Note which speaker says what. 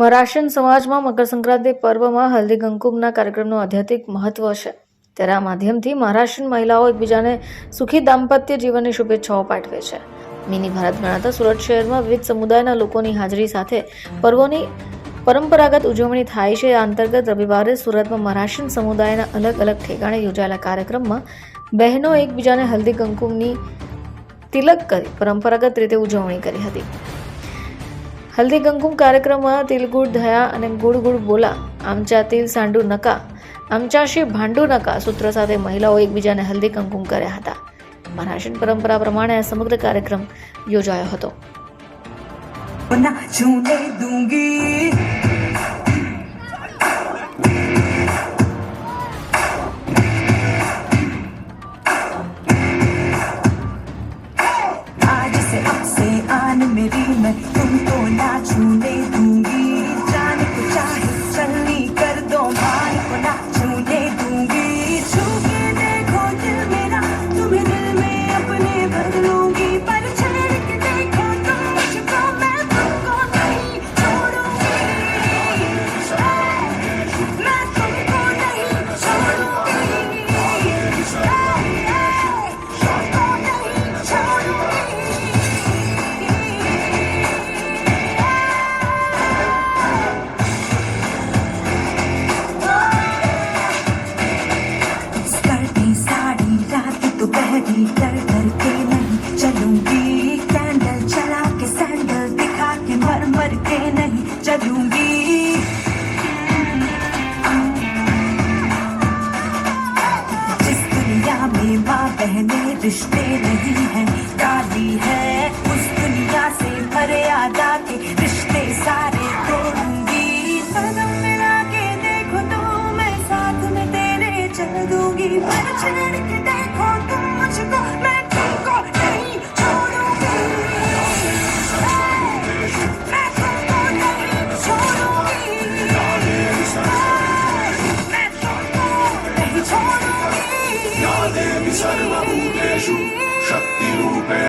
Speaker 1: મરાઠન સમાજમાં મકરસંક્રાંતિ પર્વમાં હલ્દી કંકુમના કાર્યક્રમનું આધ્યાત્મિક મહત્વ છે. આ માધ્યમથી મહારાષ્ટ્રીયન મહિલાઓ એકબીજાને સુખી દાંપત્ય જીવનની શુભેચ્છાઓ પાઠવે છે. મિની ભારત ગણાતા સુરત શહેરમાં વિવિધ સમુદાયના લોકોની હાજરી સાથે પર્વોની પરંપરાગત ઉજવણી થાય છે. આ અંતર્ગત રવિવારે સુરતમાં મહારાષ્ટ્રીયન સમુદાયના અલગ અલગ ઠેકાણે યોજાયેલા કાર્યક્રમમાં બહેનો એકબીજાને હલ્દી કંકુમની તિલક કરી પરંપરાગત રીતે ઉજવણી કરી હતી. હલ્દી કંકુમ કાર્યક્રમમાં તિલગુડ ધયા અને ગુડ ગુડ બોલા આમચા તિલ સાંડુ નકા આમચાશી ભાંડુ નકા સૂત્ર સાથે મહિલાઓ એકબીજાને હલ્દી કંકુમ કર્યા હતા મહારાષ્ટ્રીયન પરંપરા પ્રમાણે આ સમગ્ર કાર્યક્રમ યોજાયો હતો
Speaker 2: ना छूने दूंगी आज से अब से आन मेरी मैं तुमको रिश्ते नहीं है काली है उस दुनिया से मर्यादा के रिश्ते सारे तोड़ूंगी कदम मिला के देखो तो मैं साथ में तेरे चल दूंगी पर छेड़ के jour.